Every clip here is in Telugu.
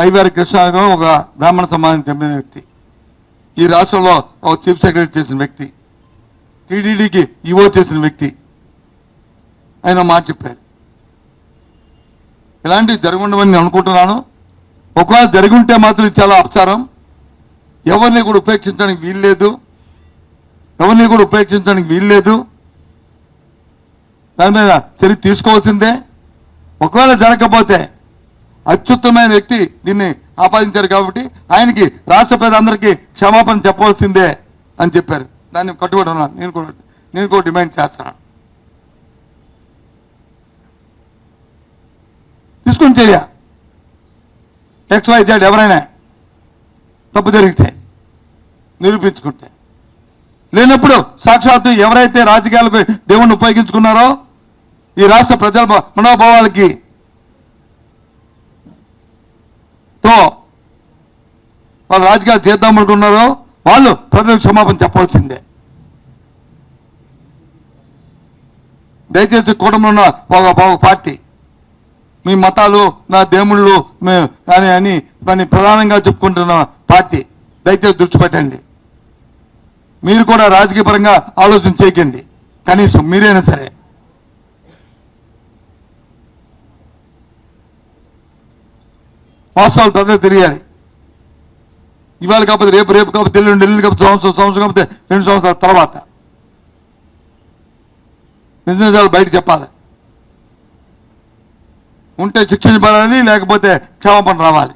ఐవారి కృష్ణ ఒక బ్రాహ్మణ సమాజం చెందిన వ్యక్తి. ఈ రాష్ట్రంలో ఒక చీఫ్ సెక్రటరీ చేసిన వ్యక్తి. టీడీడీకి ఈవో చేసిన వ్యక్తి. ఆయన మాట చెప్పాడు. ఇలాంటివి జరగundవని నేను అనుకుంటున్నాను. ఒకవేళ జరుగుంటే మాత్రం చాలా అపచారం. ఎవరిని కూడా ఉపేక్షించడానికి వీల్లేదు. ఎవరిని కూడా ఉపేక్షించడానికి వీల్లేదు. దాని మీద చర్య తీసుకోవాల్సిందే. ఒకవేళ జరగకపోతే అత్యుత్తమైన వ్యక్తి దీన్ని ఆపాదించారు కాబట్టి ఆయనకి రాష్ట్ర ప్రజలందరికీ క్షమాపణ చెప్పవలసిందే అని చెప్పారు. దాన్ని కట్టుబడి ఉన్నాను నేను కూడా నేను కూడా డిమాండ్ చేస్తాను. తీసుకుని చర్య ఎక్స్ వై జెడ్ ఎవరైనా తప్పు జరిగితే నిరూపించుకుంటే. లేనప్పుడు సాక్షాత్తు ఎవరైతే రాజకీయాలకు దేవుణ్ణి ఉపయోగించుకున్నారో ఈ రాష్ట్ర ప్రజల మనోభావాలకి తో వాళ్ళు రాజకీయాలు చేద్దాం అనుకున్నారో వాళ్ళు ప్రజలకు క్షమాపణ చెప్పాల్సిందే దయచేసి కూటమిలో ఉన్న ఒక పార్టీ మీ మతాలు నా దేవుళ్ళు అని అని దాన్ని ప్రధానంగా చెప్పుకుంటున్న పార్టీ దయచేసి దృష్టి పెట్టండి. మీరు కూడా రాజకీయపరంగా ఆలోచన చేయకండి. కనీసం మీరైనా సరే. వాస్తవాలు ప్రజలకు తెలియాలి. ఇవాళ కాకపోతే రేపు రేపు కాకపోతే తెలియదు నెల్లు కాకపోతే సంవత్సరం సంవత్సరం కాకపోతే రెండు సంవత్సరాల తర్వాత. నిజాలు బయట చెప్పాలి. ఉంటే శిక్షించబడాలి లేకపోతే క్షమాపణ రావాలి.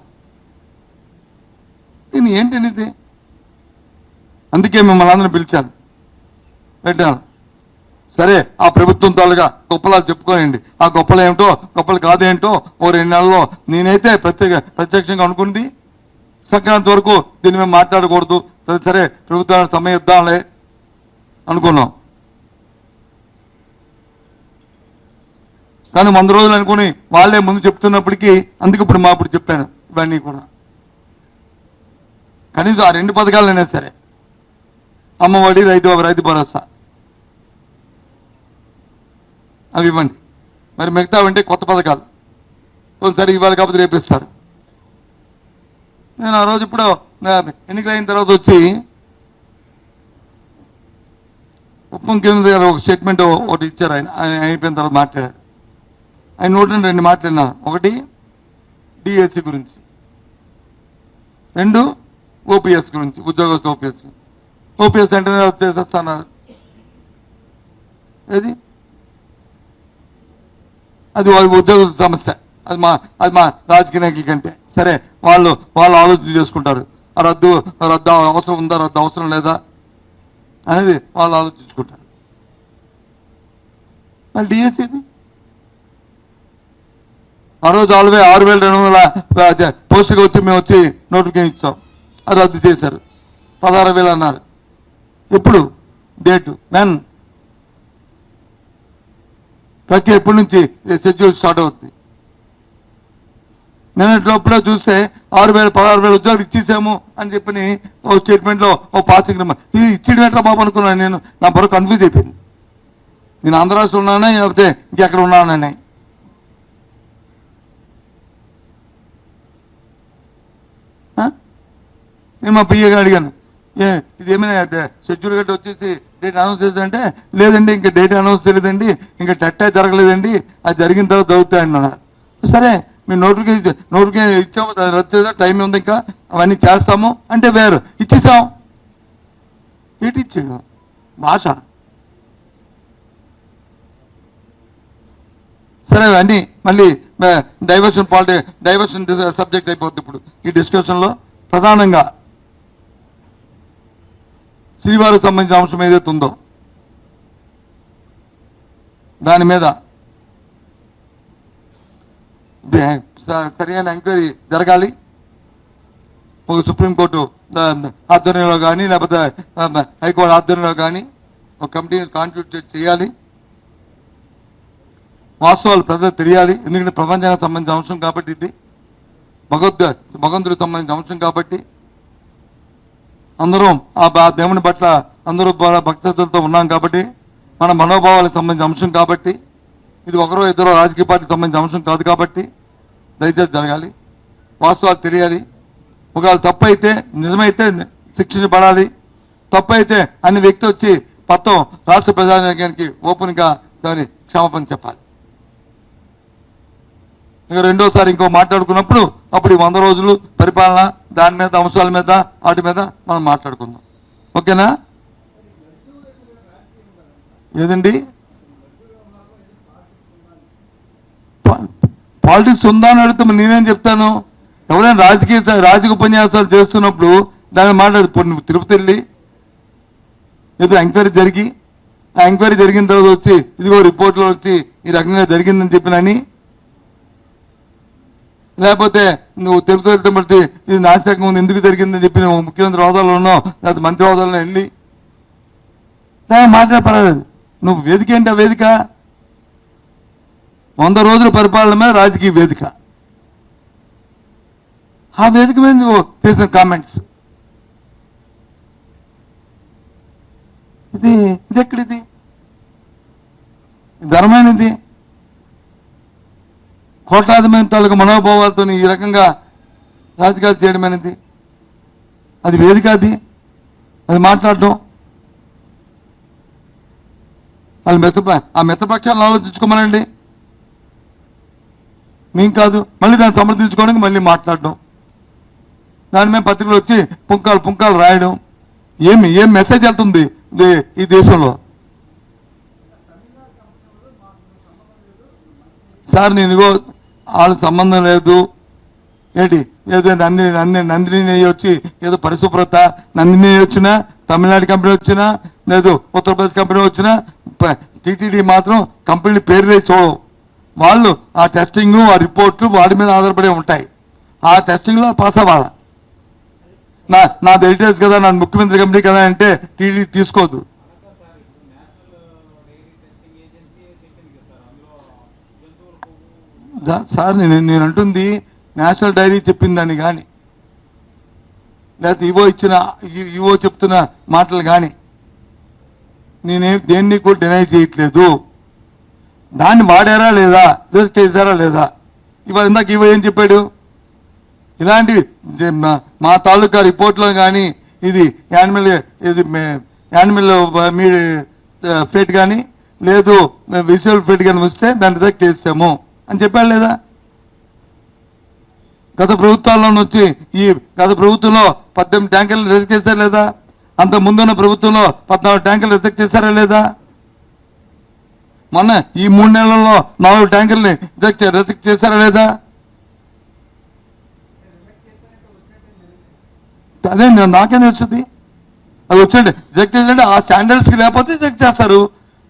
దీన్ని ఏంటండి ఇది అందుకే మిమ్మల్ని అందరిని పిలిచాను. పెట్టాను. సరే ఆ ప్రభుత్వం తాలుగా గొప్పలాలు చెప్పుకోనండి ఆ గొప్పలు ఏమిటో గొప్పలు కాదేంటో ఓ రెండు నెలల్లో నేనైతే ప్రత్యేక ప్రత్యక్షంగా అనుకుంది. సంక్రాంతి వరకు దీని మేము మాట్లాడకూడదు. సరే, సరే ప్రభుత్వానికి సమయం ఇద్దాంలే అనుకున్నాం. కానీ వంద రోజులు అనుకుని వాళ్ళే ముందు చెప్తున్నప్పటికీ అందుకు ఇప్పుడు మా ఇప్పుడు చెప్పాను ఇవన్నీ కూడా. కనీసం ఆ రెండు పథకాలైనా సరే. అమ్మఒడి రైతు రైతు భరోసా. అవి ఇవ్వండి. మరి మిగతా ఉంటే కొత్త పథకాలు. ఒకసారి ఇవాళ కాకపోతే రేపిస్తారు నేను ఆ రోజు ఇప్పుడు ఎన్నికలైన తర్వాత వచ్చి ఉప ముఖ్యమంత్రి గారు ఒక స్టేట్మెంట్ ఒకటి ఇచ్చారు. ఆయన ఆయన అయిపోయిన తర్వాత మాట్లాడారు. ఆయన నోటి నుండి రెండు మాట్లాడినాను ఒకటి డిఎస్సి గురించి. రెండు ఓపీఎస్ గురించి ఉద్యోగస్తు ఓపీఎస్ గురించి. ఓపీఎస్ వెంటనే చేసేస్తున్నారు ఏది? అది వాళ్ళ ఉద్యోగ సమస్య. అది మా అది మా రాజకీయ నాయకుల కంటే. సరే వాళ్ళు వాళ్ళు ఆలోచన చేసుకుంటారు. ఆ రద్దు రద్దు అవసరం ఉందా రద్దు అవసరం లేదా అనేది వాళ్ళు ఆలోచించుకుంటారు. మరి డిఎస్సి ఇది ఆ రోజు ఆల్వే ఆరు వేల రెండు వందల పోస్టుకి వచ్చి మేము వచ్చి నోటిఫికేషన్ ఇచ్చాం. అది రద్దు చేశారు. పదహారు వేలు అన్నారు. ఎప్పుడు? డేటు. మెన్? ప్రక్రియ ఎప్పటి నుంచి షెడ్యూల్ స్టార్ట్ అవుతుంది నిన్నట్లోపల చూస్తే ఆరు వేల పదహారు వేల ఉద్యోగాలు ఇచ్చేసాము అని చెప్పి ఓ స్టేట్మెంట్లో ఓ పాసింగ్ నెంబర్. ఇది ఇచ్చేయడం ఎట్లా బాబు అనుకున్నాను నేను. నా పొర కన్ఫ్యూజ్ అయిపోయింది. నేను ఆంధ్ర రాష్ట్రంలో ఉన్నానా? లేకపోతే ఇంకెక్కడ ఉన్నానని నేను మా పియ్య అడిగాను. ఏ ఇది ఏమైనా షెడ్యూల్ గట్టి వచ్చేసి డేట్ అనౌన్స్ చేద్దంటే లేదండి ఇంకా డేట్ అనౌన్స్ చేయలేదండి ఇంకా టట్టా జరగలేదండి అది జరిగిన తర్వాత జరుగుతాయండి అన్నారు. సరే మేము నోటిఫికేషన్ నోటిఫికేషన్ ఇచ్చాము అది రద్దు చేద్దాం టైం ఉంది ఇంకా? అవన్నీ చేస్తాము. అంటే వేరు. ఇచ్చేసాం. ఏంటి ఇచ్చాడు? భాష. సరే అవన్నీ మళ్ళీ డైవర్షన్ పాలిటీ డైవర్షన్ సబ్జెక్ట్ అయిపోద్ది ఇప్పుడు ఈ డిస్కషన్లో ప్రధానంగా శ్రీవారికి సంబంధించిన అంశం ఏదైతే ఉందో దాని మీద స- సరైన ఎంక్వైరీ జరగాలి. ఒక సుప్రీంకోర్టు ఆధ్వర్యంలో కానీ లేకపోతే హైకోర్టు ఆధ్వర్యంలో కానీ ఒక కమిటీని కాన్స్టిట్యూట్ చేయాలి. వాస్తవాలు ప్రజలకు తెలియాలి. ఎందుకంటే ప్రపంచానికి సంబంధించిన అంశం కాబట్టి ఇది. భగవద్ భగవంతుడికి సంబంధించిన అంశం కాబట్టి అందరం ఆ బా- దేవుని పట్ల అందరూ బ- ఉన్నాం కాబట్టి మన మనోభావాలకు సంబంధించిన అంశం కాబట్టి ఇది ఒకరో ఇద్దరు రాజకీయ పార్టీకి సంబంధించిన అంశం కాదు కాబట్టి దయచేసి జరగాలి. వాస్తవాలు తెలియాలి. ఒకవేళ తప్పైతే నిజమైతే శిక్షించబడాలి. తప్పైతే అన్ని వ్యక్తి వచ్చి మొత్తం రాష్ట్ర ప్రజానికానికి ఓపెన్గా దాని క్షమాపణ చెప్పాలి. రెండోసారి ఇంకో మాట్లాడుకున్నప్పుడు అప్పుడు ఈ వంద రోజులు పరిపాలన దాని మీద అంశాల మీద వాటి మీద మనం మాట్లాడుకుందాం. ఓకేనా? ఏదండి? పాలిటిక్స్ ఉందా అని అడిగితే నేనేం చెప్తాను? ఎవరైనా రాజకీయ రాజకీయ ఉపన్యాసాలు చేస్తున్నప్పుడు దాని మాట నువ్వు తిరుపతి వెళ్ళి ఏదో ఎంక్వైరీ జరిగి ఆ ఎంక్వైరీ జరిగిన తర్వాత వచ్చి ఇదిగో రిపోర్ట్లో వచ్చి ఈ రకంగా జరిగిందని చెప్పినని లేకపోతే నువ్వు తిరుపతి వెళ్తే బట్టి ఇది నాశనకం ఉంది ఎందుకు జరిగిందని చెప్పి నువ్వు ముఖ్యమంత్రి హోదాలో ఉన్నావు లేకపోతే మంత్రి హోదాలో వెళ్ళి. దాన్ని మాట్లాడే పర్వాలేదు నువ్వు వేదిక ఏంటి ఆ వేదిక? వంద రోజుల పరిపాలన మీద రాజకీయ వేదిక. ఆ వేదిక మీద నువ్వు చేసిన కామెంట్స్ ఇది ఇది ఎక్కడిది? ధర్మైనది కోట్లాది మంది తాలూకు మనోభావాలతో ఈ రకంగా రాజకీయాలు చేయడం అనేది అది వేదిక అది. అది మాట్లాడటం వాళ్ళు మెత్త ఆ మెత్తపక్షాలను ఆలోచించుకోమనండి. మేం కాదు మళ్ళీ దాన్ని సమర్థించుకోవడానికి మళ్ళీ మాట్లాడడం. దాని మీద పత్రికలు వచ్చి పుంకాలు పుంకాలు రాయడం. ఏమి ఏం మెసేజ్ వెళ్తుంది ఈ దేశంలో? సార్ నేను ఇగో వాళ్ళకి సంబంధం లేదు. ఏంటి? ఏదో నందిని నందిని నందిని వచ్చి ఏదో పరిశుభ్రత నందిని వచ్చినా తమిళనాడు కంపెనీ వచ్చినా లేదు ఉత్తరప్రదేశ్ కంపెనీ వచ్చినా టీటీడీ మాత్రం కంపెనీ పేరులే చూడవు. వాళ్ళు ఆ టెస్టింగ్ ఆ రిపోర్ట్లు వాడి మీద ఆధారపడి ఉంటాయి. ఆ టెస్టింగ్లో పాస్ అవ్వాలి? నా నా డీటెయిల్స్ కదా నా ముఖ్యమంత్రి కంపెనీ కదా అంటే టీడీ తీసుకోదు. సార్ నేను నేను అంటుంది నేషనల్ డైరీ చెప్పింది దాన్ని కానీ లేకపోతే ఇవో ఇచ్చిన ఈ- ఇవో చెప్తున్న మాటలు కానీ నేనే దేన్ని కూడా డినై చేయట్లేదు. దాన్ని వాడారా లేదా లేదా చేశారా లేదా? ఇవాళ ఇందాక ఇవో ఏం చెప్పాడు? ఇలాంటి మా- మా తాలూకా రిపోర్ట్లో కానీ ఇది యానిమల్ ఇది యానిమల్ మీ ఫేట్ కానీ లేదు విజువల్ ఫేట్ కానీ వస్తే దాన్ని రిజెక్ట్ చేస్తాము. అని చెప్పాడు లేదా? గత ప్రభుత్వాల్లో వచ్చి ఈ గత ప్రభుత్వంలో పద్దెనిమిది ట్యాంకర్లు రిజెక్ట్ చేశారా లేదా? అంత ముందున్న ప్రభుత్వంలో పద్నాలుగు ట్యాంకర్లు రిజెక్ట్ చేశారా లేదా? మొన్న ఈ మూడు నెలల్లో నాలుగు ట్యాంకర్ని రిజెక్ట్ రిజెక్ట్ చేశారా లేదా? అదే నాకేం తెలుస్తుంది? అది వచ్చండి రిజెక్ట్ చేసినట్టే ఆ స్టాండర్డ్స్కి లేకపోతే రిజెక్ట్ చేస్తారు.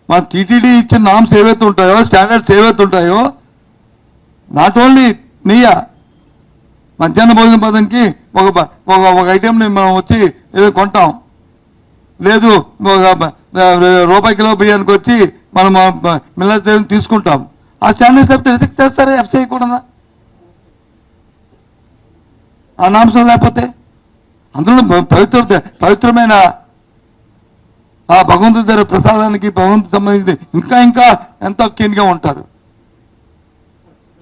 మన టీటీడీ ఇచ్చిన నామ్స్ ఏవైతే ఉంటాయో స్టాండర్డ్స్ ఏవైతే ఉంటాయో నాట్ ఓన్లీ నెయ్య మధ్యాహ్న భోజన పదంకి ఒక ఒక ఒక ఐటెంని మనం వచ్చి ఏదో కొంటాం. లేదు ఒక రూపాయి కిలో బియ్యానికి వచ్చి మనం మిల్లర్ తీసుకుంటాం. ఆ స్టాండర్డ్స్ లేకపోతే రిజెక్ట్ చేస్తారా ఎఫ్ చేయకూడదా? ఆ నాంశం లేకపోతే? అందులో పవిత్ర పవిత్రమైన ఆ భగవంతుడి దగ్గర ప్రసాదానికి భగవంతుడికి సంబంధించి ఇంకా ఇంకా ఎంతో కీన్గా ఉంటారు.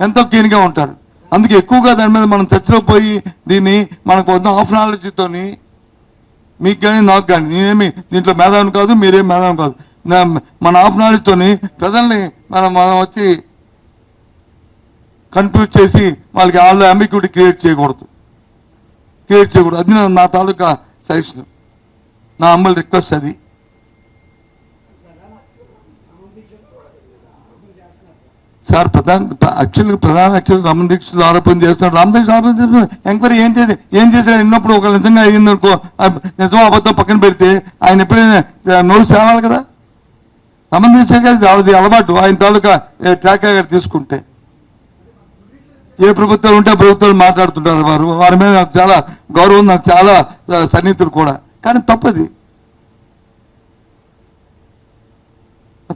ఎంతో కీన్గా ఉంటారు అందుకే ఎక్కువగా దాని మీద మనం చర్చలో దీన్ని మనకు వద్ద హాఫ్ నాలెడ్జ్తోని మీకు కానీ నాకు కానీ నేనేమి దీంట్లో మేధావిని కాదు మీరేం మేధావి కాదు. మన హాఫ్ నాలెడ్జ్తోని ప్రజల్ని మనం మనం వచ్చి కన్ఫ్యూజ్ చేసి వాళ్ళకి వాళ్ళ అంబిక్యూటీ క్రియేట్ చేయకూడదు. క్రియేట్ చేయకూడదు. అది నా తాలూకా సజెషన్ నా అమ్మల రిక్వెస్ట్ అది. సార్ ప్రధాన యాక్చువల్గా ప్రధాన యాక్చువల్ రమణ దీక్షలు ఆరోపణ చేస్తున్నాడు రమణ దీక్ష ఆరోపణ ఎంక్వైరీ ఏం చేసి ఏం చేశాడు ఎన్నప్పుడు ఒక నిజంగా అయ్యిందనుకో నిజం అబద్ధం పక్కన పెడితే ఆయన ఎప్పుడైనా నోరు చేరాలి కదా? రమణ దీక్ష అది అలవాటు. ఆయన తాలూకా ట్రాక్ అక్కడ తీసుకుంటే. ఏ ప్రభుత్వాలు ఉంటే ఆ ప్రభుత్వాలు మాట్లాడుతుంటారు వారు. వారి మీద నాకు చాలా గౌరవం నాకు చాలా సన్నిహితులు కూడా. కానీ తప్పది.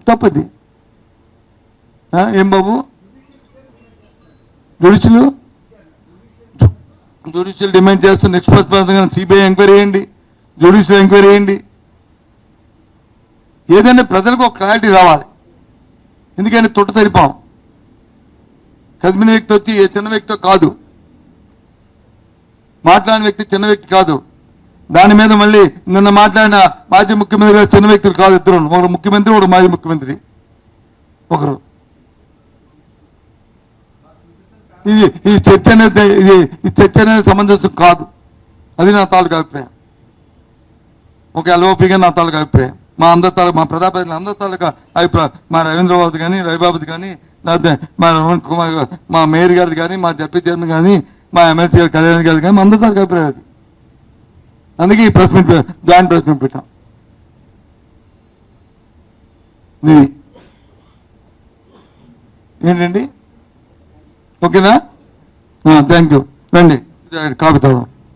తప్పది. ఏం బాబు? జుడిషియల్ జుడిషియల్ డిమాండ్ చేస్తున్న నిష్పక్షపాతంగా సిబిఐ ఎంక్వైరీ చేయండి. జుడిషియల్ ఎంక్వైరీ చేయండి. ఏదైనా ప్రజలకు ఒక క్లారిటీ రావాలి. ఎందుకంటే తొట్ట తరిపాం కదిమిన వ్యక్తి వచ్చి ఏ చిన్న వ్యక్తి కాదు. మాట్లాడిన వ్యక్తి చిన్న వ్యక్తి కాదు. దాని మీద మళ్ళీ నిన్న మాట్లాడిన మాజీ ముఖ్యమంత్రి చిన్న వ్యక్తులు కాదు ఇద్దరు. ఒకరు ముఖ్యమంత్రి ఒకరు మాజీ ముఖ్యమంత్రి. ఒకరు. ఇది ఈ చర్చ అనేది ఇది ఈ చర్చ అనేది సమంజసం కాదు. అది నా తాలూకు అభిప్రాయం. ఒక ఎల్ఓపిగా నా తాలూకు అభిప్రాయం. మా అందరి తాలూకు మా ప్రజాప్రతినిధులు అందరి తాలూకా అభిప్రాయం. మా రవీంద్రబాబు కానీ రవిబాబుది కానీ లేకపోతే మా రమణ్ కుమార్ గారు, మా మేయర్ గారిది కానీ మా డిప్యూటీ చైర్మన్ కానీ మా ఎమ్మెల్సీ గారు కళ్యాణ్ గారిది కానీ మా అందరి తాలూకు అభిప్రాయం అది. అందుకే ఈ press meet joint press meet పెట్టాం. ఇది ఏంటండి? ఓకేనా? థ్యాంక్ యూ రండి. కాపుతాం